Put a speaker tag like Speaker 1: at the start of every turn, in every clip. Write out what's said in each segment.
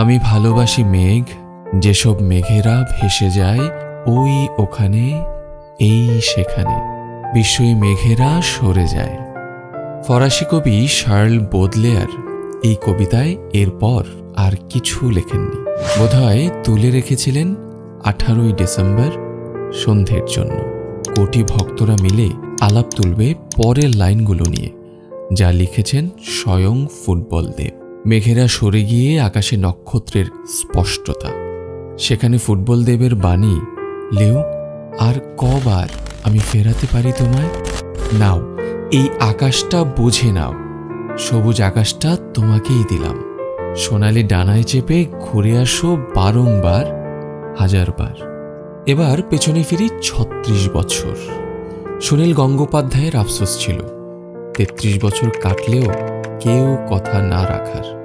Speaker 1: আমি ভালোবাসি মেঘ, যেসব মেঘেরা ভেসে যায় ওই ওখানে, এই সেখানে। বিশ্বই মেঘেরা সরে যায়। ফরাসি কবি শার্ল বোদলেয়ার এই কবিতায় এরপর আর কিছু লেখেননি। বোধহয় তুলে রেখেছিলেন আঠারোই ডিসেম্বর সন্ধ্যের জন্য। কোটি ভক্তরা মিলে আলাপ তুলবে পরের লাইনগুলো নিয়ে, যা লিখেছেন স্বয়ং ফুটবল দেব মেঘেরা সরে গিয়ে আকাশে নক্ষত্রের স্পষ্টতা। সেখানে ফুটবল দেবের বাণী লেও আর কবার আমি ফেরাতে পারি তোমায়? নাও, এই আকাশটা বুঝে নাও। সবুজ আকাশটা তোমাকেই দিলাম। সোনালি ডানায় চেপে ঘুরে আসো বারংবার, হাজারবার। এবার পেছনে ফিরি ছত্রিশ বছর। সুনীল গঙ্গোপাধ্যায়ের আফসোস ছিল, তেত্রিশ বছর কাটলেও কেউ কথা না রাখার।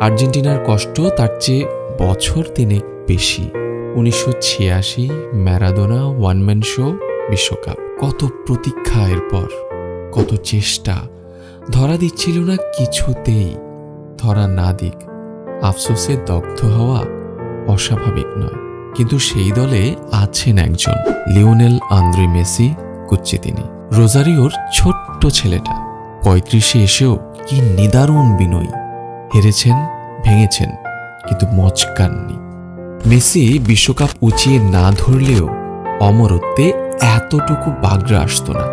Speaker 1: আর্জেন্টিনার কষ্ট তার চেয়ে বছর তিনেক বেশি। উনিশশো ছিয়াশি ম্যারাদোনা ওয়ানম্যান শো বিশ্বকাপ। কত প্রতীক্ষা এরপর, কত চেষ্টা। ধরা দিচ্ছিল না কিছুতেই, ধরা না দিক। আফসোসে দগ্ধ হওয়া অস্বাভাবিক নয়। কিন্তু সেই দলে আছেন একজন, লিওনেল আন্দ্রে মেসি কুচ্চি তিনি রোজারিওর ছোট্ট ছেলেটা। পঁয়ত্রিশে এসেও কি নিদারুণ বিনয়ী। হেরেছেন, ভেঙেছেন, কিন্তু মচকাননি মেসি বিশ্বকাপ উঁচিয়ে না ধরলেও অমরত্বে এতটুকু বাগড়া আসতো না।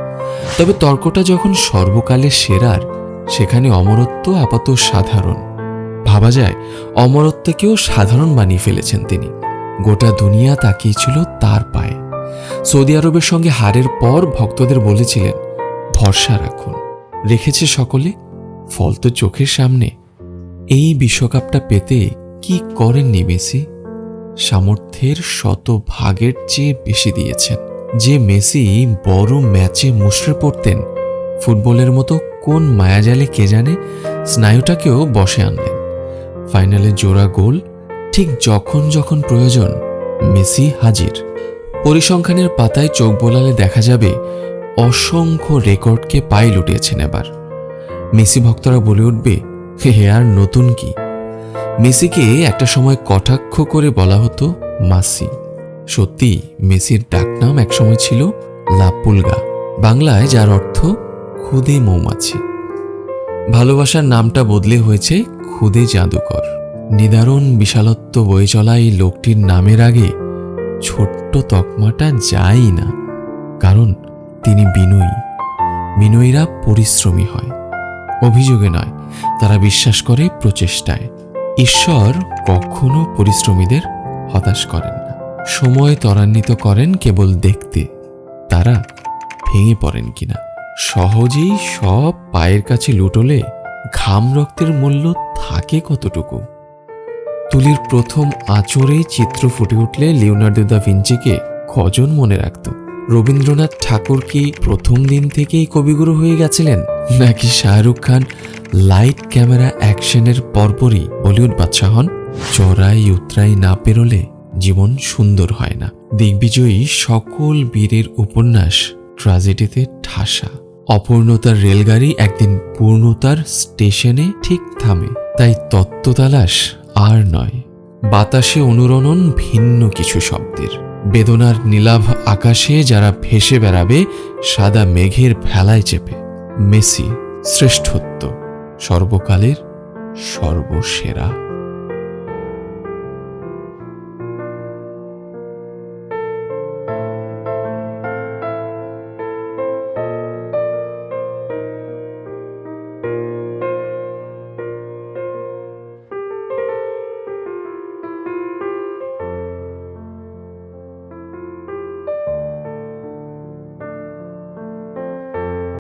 Speaker 1: তবে তর্কটা যখন সর্বকালের সেরার, সেখানে অমরত্ব আপাত সাধারণ। ভাবা যায়, অমরত্বকেও সাধারণ বানিয়ে ফেলেছেন তিনি। গোটা দুনিয়া তাকিয়েছিল তার পায়ে। সৌদি আরবের সঙ্গে হারের পর ভক্তদের বলেছিলেন, ভরসা রাখুন। রেখেছে সকলে, ফল তো চোখের সামনে। এই বিশ্বকাপটা পেতে কি করেননি মেসি? সামর্থ্যের শত ভাগের চেয়ে বেশি দিয়েছেন। যে মেসি বড় ম্যাচে মুশড়ে পড়তেন, ফুটবলের মতো কোন মায়াজালে কে জানে স্নায়ুটাকেও বসে আনলেন। ফাইনালে জোড়া গোল, ঠিক যখন যখন প্রয়োজন মেসি হাজির। পরিসংখ্যানের পাতায় চোখ বোলালে দেখা যাবে, অসংখ্য রেকর্ডকে পায়ে লুটিয়েছেন এবার। মেসি ভক্তরা বলে উঠবে হে আর নতুন কি? মেসিকে একটা সময় কটাক্ষ করে বলা হতো মাসি। সত্যি, মেসির ডাকনাম একসময় ছিল লাপুলগা বাংলায় যার অর্থ খুদে মৌমাছি। ভালোবাসার নামটা বদলে হয়েছে খুদে জাদুকর। নিদারুণ বিশালত্ব বয়ে চলা এই লোকটির নামের আগে ছোট্ট তকমাটা যায়ই না, কারণ তিনি বিনয়ী। বিনয়ীরা পরিশ্রমী হয়। অভিযোগে নয়। তারা বিশ্বাস করে প্রচেষ্টায়। ঈশ্বর কখনো পরিশ্রমীদের হতাশ করেন না। সময় ত্বরান্বিত করেন কেবল দেখতে। তারা ভেঙে পড়েন কিনা। সহজেই সব পায়ের কাছে লুটোলে ঘাম রক্তের মূল্য থাকে কতটুকু? তুলির প্রথম আচরে চিত্র ফুটে উঠলে লিওনার্দো দা ভিঞ্চিকে কজন মনে রাখত? রবীন্দ্রনাথ ঠাকুর কি প্রথম দিন থেকেই কবিগুরু হয়ে গেছিলেন? নাকি শাহরুখ খান লাইট ক্যামেরা অ্যাকশনের পরপরই বলিউড বাদশাহ হন? চড়াই উতরাই না পেরোলে জীবন সুন্দর হয় না। দিগ্বিজয়ী সকল বীরের উপন্যাস ট্রাজেডিতে ঠাসা। অপূর্ণতার রেলগাড়ি একদিন পূর্ণতার স্টেশনে ঠিক থামে। তাই তত্ত্ব তালাশ আর নয়। বাতাসে অনুরণন ভিন্ন কিছু শব্দের। বেদনার নীলাভ আকাশে যারা ভেসে বেড়াবে সাদা মেঘের ফেলায় চেপে। মেসি শ্রেষ্ঠত্ব সর্বকালের সর্বসেরা।